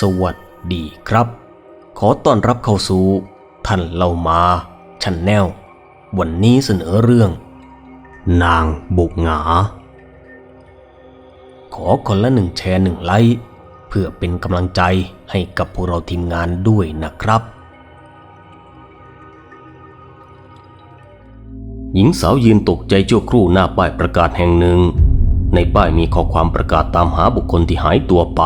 สวัสดีครับ ขอต้อนรับเข้าสู่ท่านเล่ามาชันแนลวันนี้เสนอเรื่อง นางบุกหงา ขอคนละหนึ่งแชร์หนึ่งไลค์เพื่อเป็นกำลังใจให้กับพวกเราทีมงานด้วยนะครับ หญิงสาวยืนตกใจชั่วครู่หน้าป้ายประกาศแห่งหนึ่ง ในป้ายมีข้อความประกาศตามหาบุคคลที่หายตัวไป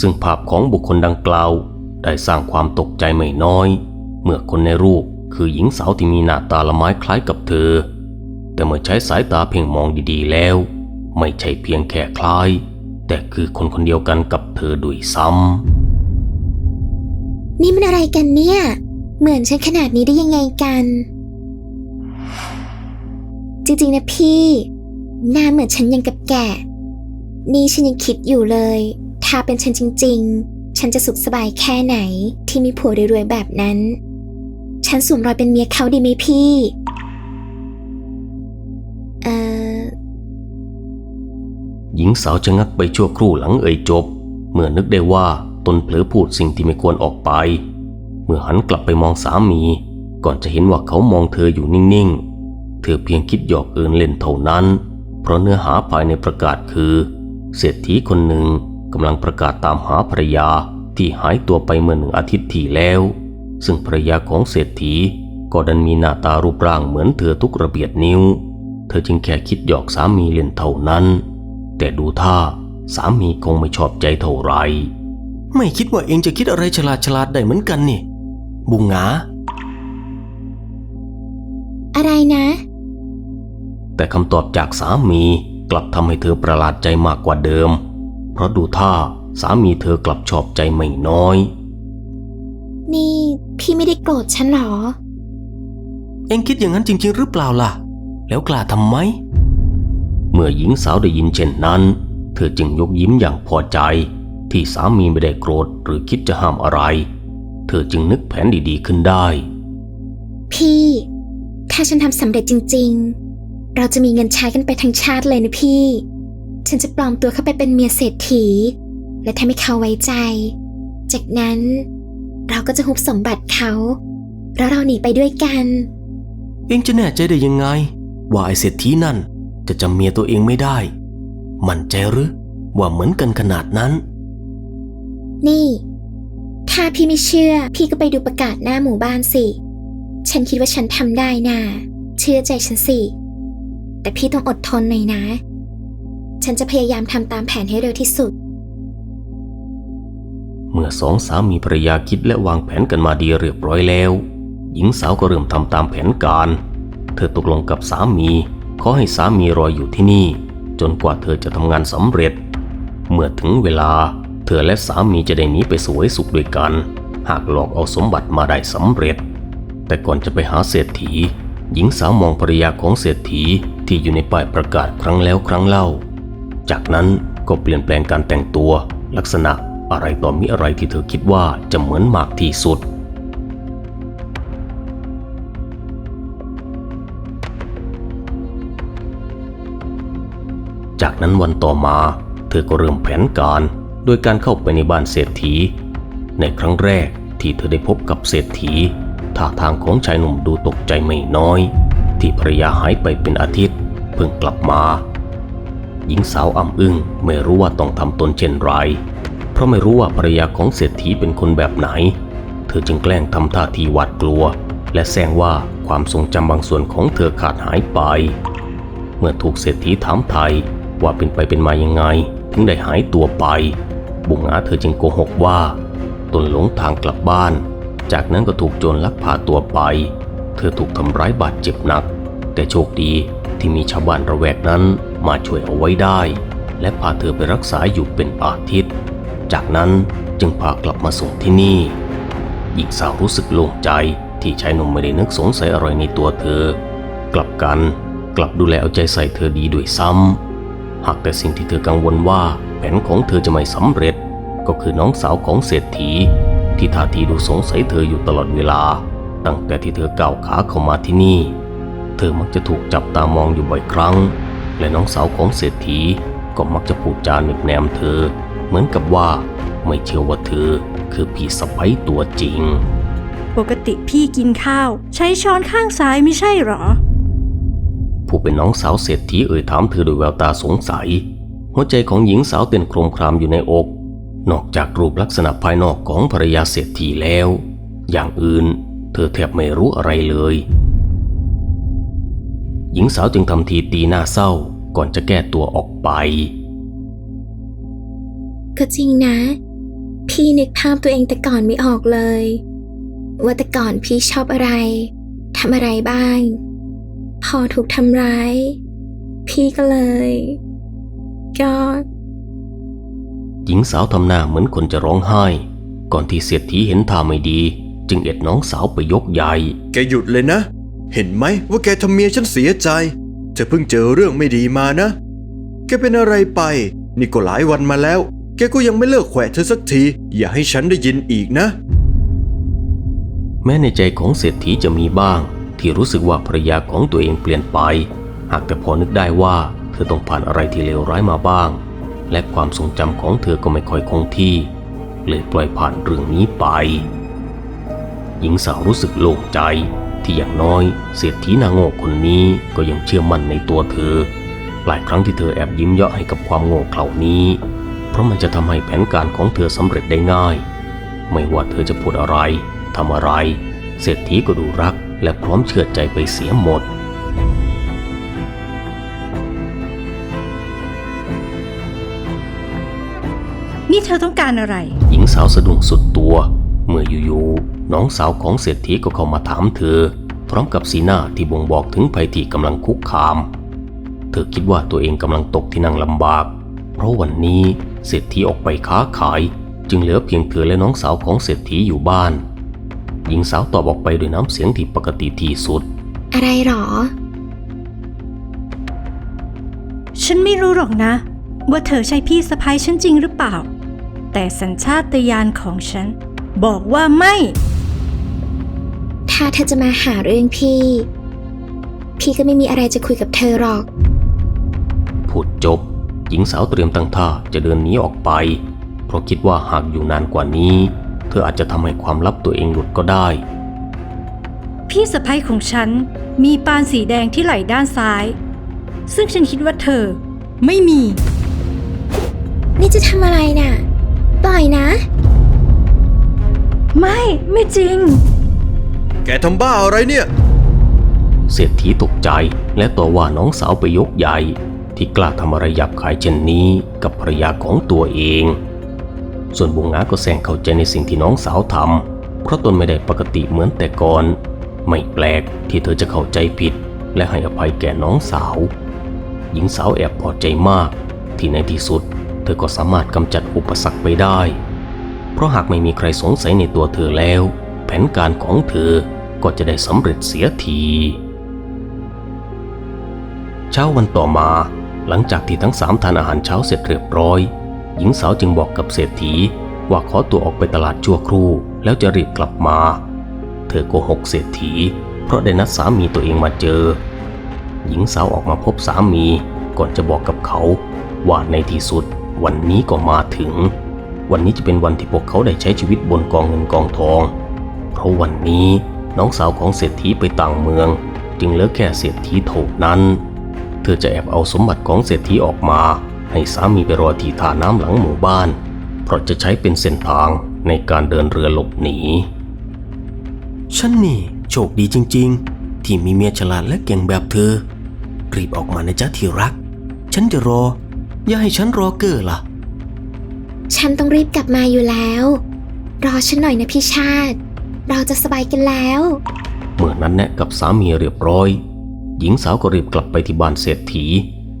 ซึ่งภาพของบุคคลดังกล่าวได้สร้างความตกใจไม่น้อย เมื่อคนในรูปคือหญิงสาวที่มีหน้าตาละไม้คล้ายกับเธอ แต่เมื่อใช้สายตาเพ่งมองดีๆแล้ว ไม่ใช่เพียงแค่คล้าย แต่คือคนคนเดียวกันกับเธอด้วยซ้ำนี่มันอะไรกันเนี่ย เหมือนฉันขนาดนี้ได้ยังไงกัน จริงๆนะพี่หน้าเหมือนฉันยังกับแก่ นี่ฉันยังคิดอยู่เลย ถ้าเป็นฉันจริง ๆ ฉันจะสุขสบายแค่ไหนที่มีผัวรวยๆแบบนั้น ฉันสวมรอยเป็นเมียเขาดีไหมพี่ เอ่อ หญิงสาวชะงักไปชั่วครู่หลังเอ่ยจบ เมื่อนึกได้ว่าตนเผลอพูดสิ่งที่ไม่ควรออกไป เมื่อหันกลับไปมองสามี ก่อนจะเห็นว่าเขามองเธออยู่นิ่งๆ เธอเพียงคิดหยอกเอินเล่นเท่านั้น เพราะเนื้อหาภายในประกาศคือ เศรษฐีคนหนึ่ง กำลังประกาศตามหาภรรยาที่หายตัวไปเมื่อหนึ่งอาทิตย์ที่แล้ว ซึ่งภรรยาของเศรษฐีก็ดันมีหน้าตารูปร่างเหมือนเธอทุกระเบียดนิ้ว เธอจึงแค่คิดหยอกสามีเล่นเท่านั้น แต่ดูท่าสามีคงไม่ชอบใจเท่าไหรไม่คิดว่าเองจะคิดอะไรฉลาดฉลาดได้เหมือนกันนี่ บุงหงาอะไรนะ แต่คำตอบจากสามีกลับทำให้เธอประหลาดใจมากกว่าเดิม เพราะดูท่าสามีเธอกลับชอบใจไม่น้อย นี่พี่ไม่ได้โกรธฉันหรอ เองคิดอย่างนั้นจริง ๆ หรือเปล่าล่ะ แล้วกล้าทำไมเมื่อหญิงสาวได้ยินเช่นนั้น เธอจึงยกยิ้มอย่างพอใจ ที่สามีไม่ได้โกรธหรือคิดจะห้ามอะไร เธอจึงนึกแผนดีๆขึ้นได้ พี่ ถ้าฉันทำสำเร็จจริง ๆ เราจะมีเงินใช้กันไปทั้งชาติเลยนะพี่ ฉันจะปลอมตัวเข้าไปเป็นเมียเศรษฐี และทำให้เขาไว้ใจ จากนั้นเราก็จะหุบสมบัติเขาแล้วเราหนีไปด้วยกัน เองจะแน่ใจได้ยังไง ว่าไอเศรษฐีนั่นจะจำเมียตัวเองไม่ได้ มั่นใจหรือว่าเหมือนกันขนาดนั้น นี่ ถ้าพี่ไม่เชื่อ พี่ก็ไปดูประกาศหน้าหมู่บ้านสิ ฉันคิดว่าฉันทำได้น่ะเชื่อใจฉันสิ แต่พี่ต้องอดทนหน่อยนะ ฉันจะพยายามทำตามแผนให้เร็วที่สุด เมื่อสองสามีภรรยาคิดและวางแผนกันมาดีเรียบร้อยแล้ว หญิงสาวก็เริ่มทำตามแผนการ เธอตกลงกับสามีขอให้สามีรออยู่ที่นี่ จนกว่าเธอจะทำงานสำเร็จ เมื่อถึงเวลา เธอและสามีจะได้หนีไปสวยสุขด้วยกัน หากหลอกเอาสมบัติมาได้สำเร็จ แต่ก่อนจะไปหาเศรษฐี หญิงสาวมองภรรยาของเศรษฐีที่อยู่ในป้ายประกาศครั้งแล้วครั้งเล่า จากนั้นก็เปลี่ยนแปลงการแต่งตัว ลักษณะอะไรต่อมีอะไรที่เธอคิดว่าจะเหมือนมากที่สุด จากนั้นวันต่อมา เธอก็เริ่มแผนการโดยการเข้าไปในบ้านเศรษฐี ในครั้งแรกที่เธอได้พบกับเศรษฐีท่าทางของชายหนุ่มดูตกใจไม่น้อย ที่ภรรยาหายไปเป็นอาทิตย์ เพิ่งกลับมา หญิงสาวอ่ำอึ้งไม่รู้ว่าต้องทำตนเช่นไร เพราะไม่รู้ว่าภรรยาของเศรษฐีเป็นคนแบบไหน เธอจึงแกล้งทำท่าทีหวาดกลัว และแซงว่าความทรงจำบางส่วนของเธอขาดหายไป เมื่อถูกเศรษฐีถามไทยว่าเป็นไปเป็นมายังไง ถึงได้หายตัวไป บุงอาเธอจึงโกหกว่าตนหลงทางกลับบ้าน จากนั้นก็ถูกโจรลักพาตัวไป เธอถูกทำร้ายบาดเจ็บหนัก แต่โชคดีที่มีชาวบ้านระแวกนั้น มาช่วยเอาไว้ได้ และพาเธอไปรักษาอยู่เป็นอาทิตย์ จากนั้นจึงพากลับมาส่งที่นี่หญิงสาวรู้สึกโล่งใจที่ชายหนุ่มไม่ได้นึกสงสัยอะไรในตัวเธอ กลับกันกลับดูแลเอาใจใส่เธอดีด้วยซ้ำหากแต่สิ่งที่เธอกังวลว่าแผนของเธอจะไม่สำเร็จ ก็คือน้องสาวของเศรษฐี ที่ท่าทีดูสงสัยเธออยู่ตลอดเวลา ตั้งแต่ที่เธอก้าวขาเข้ามาที่นี่ เธอมักจะถูกจับตามองอยู่บ่อยครั้ง และน้องสาวของเศรษฐีก็มักจะพูดจาเน็บแนมเธอ เหมือนกับว่าไม่เชื่อว่าเธอคือพี่สะใภ้ตัวจริง ปกติพี่กินข้าว ใช้ช้อนข้างซ้ายไม่ใช่เหรอ ผู้เป็นน้องสาวเศรษฐีเอ่ยถามเธอโดยแววตาสงสัย หัวใจของหญิงสาวเต้นโครมครามอยู่ในอก นอกจากรูปลักษณะภายนอกของภรรยาเศรษฐีแล้ว อย่างอื่นเธอแทบไม่รู้อะไรเลย หญิงสาวจึงทำทีตีหน้าเศร้าก่อนจะแก้ตัวออกไป ก็จริงนะ พี่นึกภาพตัวเองแต่ก่อนไม่ออกเลย ว่าแต่ก่อนพี่ชอบอะไรทำอะไรบ้าง พอถูกทำร้าย พี่ก็เลยก็หญิงสาวทำหน้าเหมือนคนจะร้องไห้ ก่อนที่เศรษฐีเห็นท่าไม่ดี จึงเอ็ดน้องสาวไปยกใหญ่ แกหยุดเลยนะ เห็นไหมว่าแกทำเมียฉันเสียใจเธอเพิ่งเจอเรื่องไม่ดีมานะ แกเป็นอะไรไป นี่ก็หลายวันมาแล้ว แกก็ยังไม่เลิกแขวะเธอสักที อย่าให้ฉันได้ยินอีกนะ แม้ในใจของเศรษฐีจะมีบ้าง ที่รู้สึกว่าภรรยาของตัวเองเปลี่ยนไป หากแต่พอนึกได้ว่าเธอต้องผ่านอะไรที่เลวร้ายมาบ้าง และความทรงจำของเธอก็ไม่ค่อยคงที่ เลยปล่อยผ่านเรื่องนี้ไป หญิงสาวรู้สึกโล่งใจ ที่อย่างน้อยเศรษฐีนางโง่คนนี้ก็ยังเชื่อมั่นในตัวเธอ หลายครั้งที่เธอแอบยิ้มเยาะให้กับความโง่เขลานี้ เพราะมันจะทำให้แผนการของเธอสำเร็จได้ง่าย ไม่ว่าเธอจะพูดอะไรทำอะไร เศรษฐีก็ดูรักและพร้อมเชื่อใจไปเสียหมดนี่เธอต้องการอะไร หญิงสาวสะดุ้งสุดตัว เมื่ออยู่ๆ น้องสาวของเศรษฐีก็เข้ามาถามเธอ พร้อมกับสีหน้าที่บ่งบอกถึงภัยที่กำลังคุกคาม เธอคิดว่าตัวเองกำลังตกที่นั่งลำบาก เพราะวันนี้เศรษฐีออกไปค้าขาย จึงเหลือเพียงเธอและน้องสาวของเศรษฐีอยู่บ้าน หญิงสาวตอบออกไปด้วยน้ำเสียงที่ปกติที่สุด อะไรหรอ ฉันไม่รู้หรอกนะ ว่าเธอใช่พี่สะพ้ายฉันจริงหรือเปล่า แต่สัญชาตญาณของฉัน บอกว่าไม่ ถ้าเธอจะมาหาเรื่องพี่ พี่ก็ไม่มีอะไรจะคุยกับเธอหรอก พูดจบ หญิงสาวเตรียมตั้งท่าจะเดินหนีออกไป เพราะคิดว่าหากอยู่นานกว่านี้ เธออาจจะทำให้ความลับตัวเองหลุดก็ได้ พี่สะพ้ายของฉันมีปานสีแดงที่ไหล่ด้านซ้าย ซึ่งฉันคิดว่าเธอ ไม่มี นี่จะทำอะไรน่ะ ปล่อยนะ ไม่ ไม่จริง แกทำบ้าอะไรเนี่ย เศรษฐีตกใจและต่อว่าน้องสาวไปยกใหญ่ ที่กล้าทำอะไรหยับขายเช่นนี้กับภรรยาของตัวเอง ส่วนบุงงาก็แซงเข้าใจในสิ่งที่น้องสาวทำเพราะตนไม่ได้ปกติเหมือนแต่ก่อน ไม่แปลกที่เธอจะเข้าใจผิด และให้อภัยแก่น้องสาว หญิงสาวแอบพอใจมาก ที่ในที่สุด เธอก็สามารถกำจัดอุปสรรคไปได้ เพราะหากไม่มีใครสงสัยในตัวเธอแล้ว แผนการของเธอ ก็จะได้สำเร็จเสียทีเช้าวันต่อมา หลังจากที่ทั้งสามทานอาหารเช้าเสร็จเรียบร้อย หญิงสาวจึงบอกกับเศรษฐีว่าขอตัวออกไปตลาดชั่วครู่ แล้วจะรีบกลับมา เธอโกหกเศรษฐี เพราะได้นัดสามีตัวเองมาเจอ หญิงสาวออกมาพบสามีก่อนจะบอกกับเขา ว่าในที่สุด วันนี้ก็มาถึง วันนี้จะเป็นวันที่พวกเขาได้ใช้ชีวิตบนกองเงินกองทอง เพราะวันนี้ น้องสาวของเศรษฐีไปต่างเมือง จึงเหลือแค่เศรษฐีเท่านั้น เธอจะแอบเอาสมบัติของเศรษฐีออกมา ให้สามีไปรอที่ท่าน้ำหลังหมู่บ้าน เพราะจะใช้เป็นเส้นทางในการเดินเรือหลบหนี ฉันนี่โชคดีจริง ๆ ที่มีเมียฉลาดและเก่งแบบเธอ รีบออกมานะจ๊ะที่รัก ฉันจะรอ อย่าให้ฉันรอเกอล่ะ ฉันต้องรีบกลับมาอยู่แล้ว รอฉันหน่อยนะพี่ชาติ เราจะสบายกันแล้ว เมื่อนั้นแนะกับสามีเรียบร้อย หญิงสาวก็รีบกลับไปที่บ้านเศรษฐี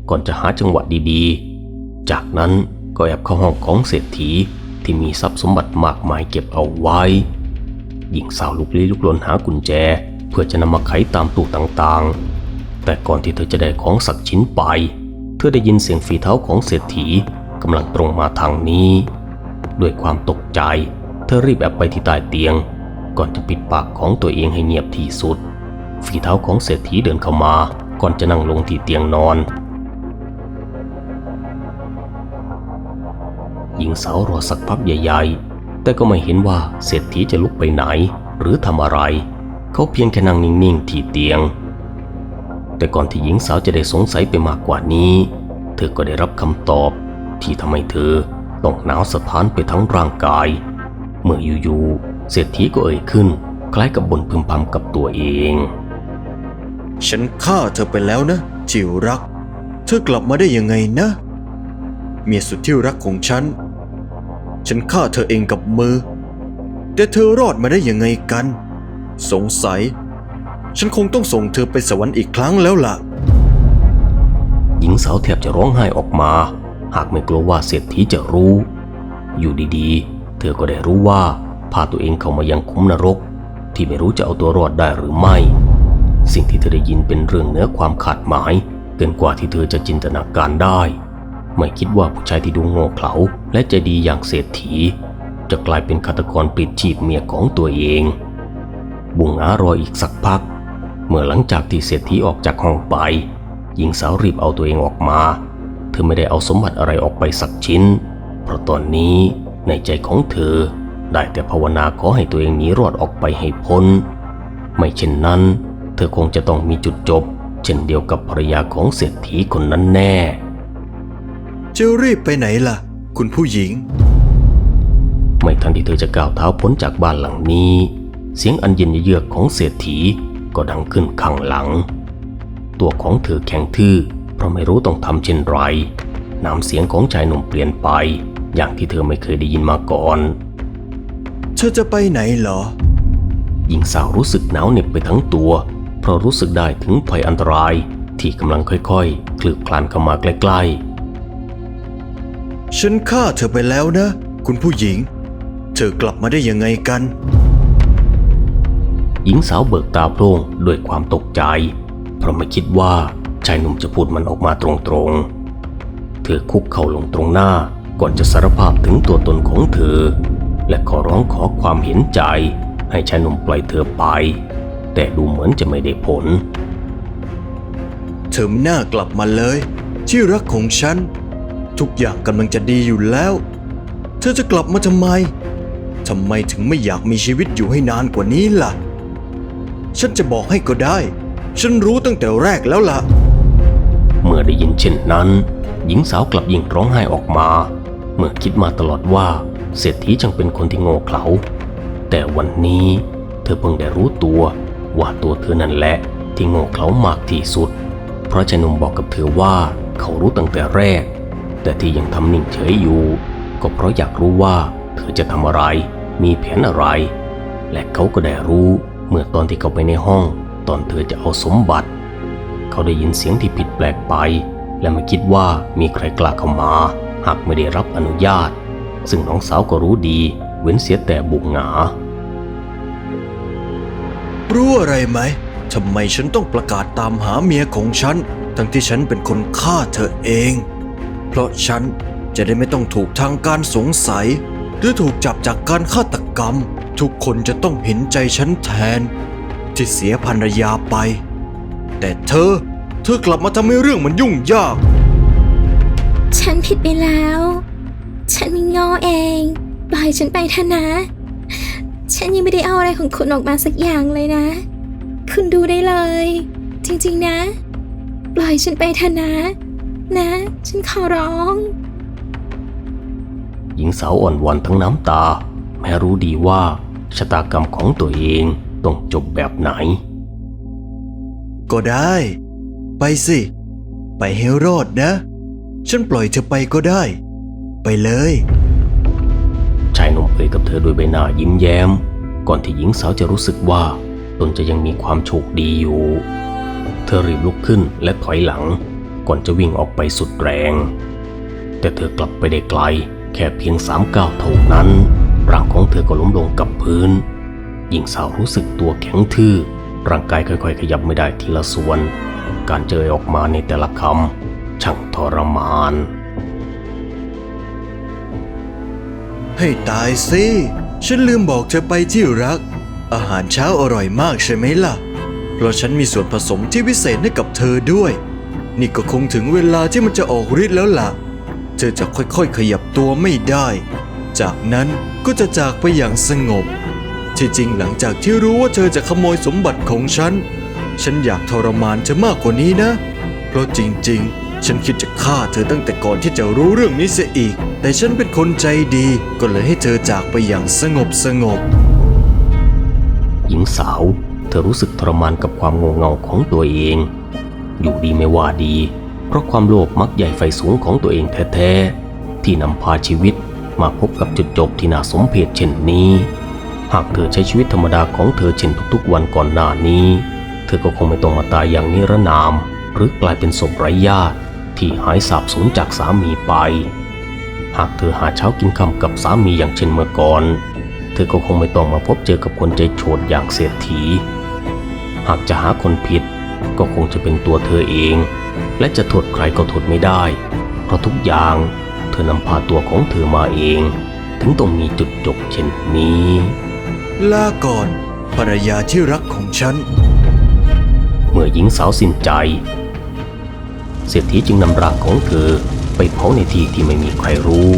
ก่อนจะหาจังหวะดีๆ จากนั้นก็แอบเข้าห้องของเศรษฐีที่มีทรัพย์สมบัติมากมายเก็บเอาไว้ หญิงสาวลุกลี้ลุกลนหากุญแจ เพื่อจะนำมาไขตามตู้ต่างๆ แต่ก่อนที่เธอจะได้ของสักชิ้นไป เธอได้ยินเสียงฝีเท้าของเศรษฐีกำลังตรงมาทางนี้ ด้วยความตกใจ เธอรีบแอบไปที่ใต้เตียง ก่อนจะปิดปากของตัวเองให้เงียบที่สุด ฝีเท้าของเศรษฐีเดินเข้ามา ก่อนจะนั่งลงที่เตียงนอน หญิงสาวรอสักพักใหญ่ ๆ แต่ก็ไม่เห็นว่าเศรษฐีจะลุกไปไหน หรือทำอะไร เขาเพียงแค่นั่งนิ่ง ๆ ที่เตียง แต่ก่อนที่หญิงสาวจะได้สงสัยไปมากกว่านี้ เธอก็ได้รับคำตอบ ที่ทำให้เธอต้องหนาวสะท้านไปทั้งร่างกาย เมื่ออยู่ๆ เศรษฐีก็เอ่ยขึ้น คล้ายกับบนพึมพำกับตัวเอง ฉันฆ่าเธอไปแล้วนะ จิวรัก เธอกลับมาได้ยังไงนะ เมียสุดที่รักของฉัน ฉันฆ่าเธอเองกับมือ แต่เธอรอดมาได้ยังไงกัน สงสัย ฉันคงต้องส่งเธอไปสวรรค์อีกครั้งแล้วล่ะ หญิงสาวแทบจะร้องไห้ออกมา หากไม่กลัวว่าเศรษฐีจะรู้ อยู่ดีๆ เธอก็ได้รู้ว่า พาตัวเองเข้ามายังคุ้มนรก ที่ไม่รู้จะเอาตัวรอดได้หรือไม่ สิ่งที่เธอได้ยินเป็นเรื่องเหนือความคาดหมายเกินกว่าที่เธอจะจินตนาการได้ ไม่คิดว่าผู้ชายที่ดูโง่เขลาและใจดีอย่างเศรษฐี จะกลายเป็นฆาตกรปิดชีพเมียของตัวเอง บุงอารออีกสักพัก เมื่อหลังจากที่เศรษฐีออกจากห้องไปหญิงสาวรีบเอาตัวเองออกมา เธอไม่ได้เอาสมบัติอะไรออกไปสักชิ้น เพราะตอนนี้ในใจของเธอ ได้แต่ภาวนาขอให้ตัวเองหนีรอดออกไปให้พ้น ไม่เช่นนั้น เธอคงจะต้องมีจุดจบ เช่นเดียวกับภรรยาของเศรษฐีคนนั้นแน่ จะรีบไปไหนล่ะ คุณผู้หญิง ไม่ทันที่เธอจะก้าวเท้าพ้นจากบ้านหลังนี้ เสียงอันเย็นเยือกของเศรษฐีก็ดังขึ้นข้างหลัง ตัวของเธอแข็งทื่อเพราะไม่รู้ต้องทำเช่นไรน้ำเสียงของชายหนุ่มเปลี่ยนไป อย่างที่เธอไม่เคยได้ยินมาก่อน เธอจะไปไหนเหรอ หญิงสาวรู้สึกหนาวเหน็บไปทั้งตัว เพราะรู้สึกได้ถึงภัยอันตรายที่กำลังค่อยๆ คลืบคลานเข้ามาใกล้ๆ ฉันฆ่าเธอไปแล้วนะ คุณผู้หญิง เธอกลับมาได้ยังไงกัน หญิงสาวเบิกตาโพร่งด้วยความตกใจ เพราะไม่คิดว่าชายหนุ่มจะพูดมันออกมาตรงๆ เธอคุกเข่าลงตรงหน้าก่อนจะสารภาพถึงตัวตนของเธอ และขอร้องขอความเห็นใจ ให้ชายหนุ่มปล่อยเธอไป แต่ดูเหมือนจะไม่ได้ผล เธอไม่น่ากลับมาเลย ที่รักของฉัน ทุกอย่างกำลังจะดีอยู่แล้ว เธอจะกลับมาทำไมทำไมถึงไม่อยากมีชีวิตอยู่ให้นานกว่านี้ล่ะ ฉันจะบอกให้ก็ได้ ฉันรู้ตั้งแต่แรกแล้วล่ะ เมื่อได้ยินเช่นนั้น หญิงสาวกลับยิ่งร้องไห้ออกมา เมื่อคิดมาตลอดว่า เศรษฐีจังเป็นคนที่โง่เขลาแต่วันนี้เธอเพิ่งได้รู้ตัวว่าตัวเธอนั่นแหละที่โง่เขลามากที่สุด เพราะชายหนุ่มบอกกับเธอว่าเขารู้ตั้งแต่แรก แต่ที่ยังทำนิ่งเฉยอยู่ ก็เพราะอยากรู้ว่าเธอจะทำอะไร มีแผนอะไร และเขาก็ได้รู้เมื่อตอนที่เขาไปในห้อง ตอนเธอจะเอาสมบัติ เขาได้ยินเสียงที่ผิดแปลกไป และไม่คิดว่ามีใครกล้าเข้ามา หากไม่ได้รับอนุญาต ซึ่งน้องสาวก็รู้ดี เว้นเสียแต่บุกหงา รู้อะไรไหมทำไมฉันต้องประกาศตามหาเมียของฉัน ทั้งที่ฉันเป็นคนฆ่าเธอเอง เพราะฉันจะได้ไม่ต้องถูกทางการสงสัย หรือถูกจับจากการฆาตกรรม ทุกคนจะต้องเห็นใจฉันแทน ที่เสียภรรยาไป แต่เธอ เธอกลับมาทำให้เรื่องมันยุ่งยาก ฉันผิดไปแล้วฉันมี งอเอง ปล่อยฉันไปเถอะนะ ฉันยังไม่ได้เอาอะไรของคุณออกมาสักอย่างเลยนะ คุณดูได้เลย จริงๆนะ ปล่อยฉันไปเถอะนะ นะ ฉันขอร้อง หญิงสาวอ่อนวอนทั้งน้ำตา แม้รู้ดีว่าชะตากรรมของตัวเองต้องจบแบบไหน ก็ได้ ไปสิ ไปให้รอดนะ ฉันปล่อยเธอไปก็ได้ ไปเลย กับเธอด้วยใบหน้ายิ้มแย้ม ก่อนที่หญิงสาวจะรู้สึกว่า ตนจะยังมีความโชคดีอยู่ เธอรีบลุกขึ้นและถอยหลัง ก่อนจะวิ่งออกไปสุดแรง แต่เธอกลับไปได้ไกล แค่เพียงสามก้าวเท่านั้นร่างของเธอก็ล้มลงกับพื้น หญิงสาวรู้สึกตัวแข็งทื่อ ร่างกายค่อยๆ ขยับไม่ได้ทีละส่วน การเจอออกมาในแต่ละคำช่างทรมาน ให้ตายสิ ฉันลืมบอกเธอไปที่รัก อาหารเช้าอร่อยมากใช่ไหมล่ะ เพราะฉันมีส่วนผสมที่พิเศษให้กับเธอด้วย นี่ก็คงถึงเวลาที่มันจะออกฤทธิ์แล้วล่ะ เธอจะค่อยๆขยับตัวไม่ได้ จากนั้นก็จะจากไปอย่างสงบ ที่จริงหลังจากที่รู้ว่าเธอจะขโมยสมบัติของฉัน ฉันอยากทรมานเธอมากกว่านี้นะ เพราะจริงๆ ฉันคิดจะฆ่าเธอตั้งแต่ก่อนที่จะรู้เรื่องนี้เสียอีก แต่ฉันเป็นคนใจดีก็เลยให้เธอจากไปอย่างสงบสงบ หญิงสาว เธอรู้สึกทรมานกับความโงงเงาของตัวเอง อยู่ดีไม่ว่าดี เพราะความโลภมักใหญ่ไฟสูงของตัวเองแท้ๆ ที่นำพาชีวิตมาพบกับจุดจบที่น่าสมเพชเช่นนี้ หากเธอใช้ชีวิตธรรมดาของเธอเช่นทุกๆวันก่อนหน้านี้ เธอก็คงไม่ต้องมาตายอย่างนิรนาม หรือกลายเป็นศพไร้ญาติ ที่หายสาบสูญจากสามีไป หากเธอหาเช้ากินค่ำกับสามีอย่างเช่นเมื่อก่อน เธอก็คงไม่ต้องมาพบเจอกับคนใจโฉดอย่างเศรษฐี หากจะหาคนผิดก็คงจะเป็นตัวเธอเอง และจะโทษใครก็โทษไม่ได้ เพราะทุกอย่างเธอนำพาตัวของเธอมาเอง ถึงต้องมีจุดจบเช่นนี้ ลาก่อนภรรยาที่รักของฉัน เมื่อหญิงสาวสิ้นใจ เศรษฐีจึงนำร่างของเธอไปเผาในที่ที่ไม่มีใครรู้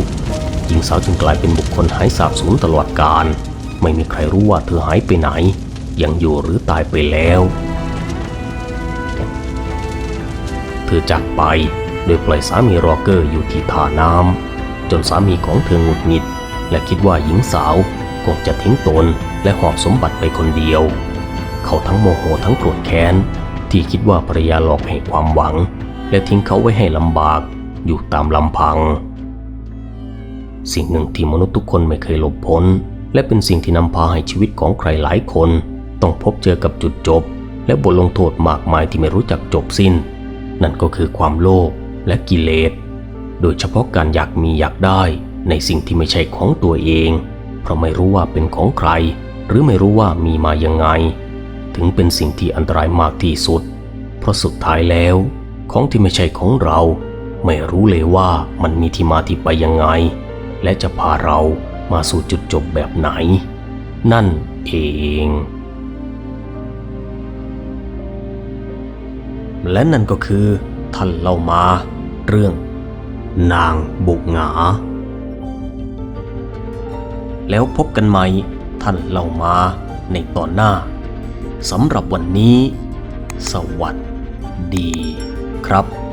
หญิงสาวจึงกลายเป็นบุคคลหายสาบสูญตลอดกาลไม่มีใครรู้ว่าเธอหายไปไหน ยังอยู่หรือตายไปแล้ว เธอจากไปโดยปล่อยสามีรอเกอร์อยู่ที่ท่าน้ำจนสามีของเธอหงุดหงิด และคิดว่าหญิงสาวคงจะทิ้งตนและหอบสมบัติไปคนเดียว เขาทั้งโมโหทั้งโกรธแค้นที่คิดว่าภรรยาหลอกให้ความหวัง และทิ้งเขาไว้ให้ลำบากอยู่ตามลำพัง สิ่งหนึ่งที่มนุษย์ทุกคนไม่เคยหลบพ้น และเป็นสิ่งที่นำพาให้ชีวิตของใครหลายคน ต้องพบเจอกับจุดจบ และบทลงโทษมากมายที่ไม่รู้จักจบสิ้น นั่นก็คือความโลภและกิเลส โดยเฉพาะการอยากมีอยากได้ในสิ่งที่ไม่ใช่ของตัวเอง เพราะไม่รู้ว่าเป็นของใคร หรือไม่รู้ว่ามีมายังไง ถึงเป็นสิ่งที่อันตรายมากที่สุด เพราะสุดท้ายแล้ว ของที่ไม่ใช่ของเรา ไม่รู้เลยว่ามันมีที่มาที่ไปยังไง และจะพาเรามาสู่จุดจบแบบไหน นั่นเอง และนั่นก็คือท่านเล่ามา เรื่อง นางบุกหงา แล้วพบกันใหม่ท่านเล่ามาในตอนหน้าสำหรับวันนี้ สวัสดี ครับ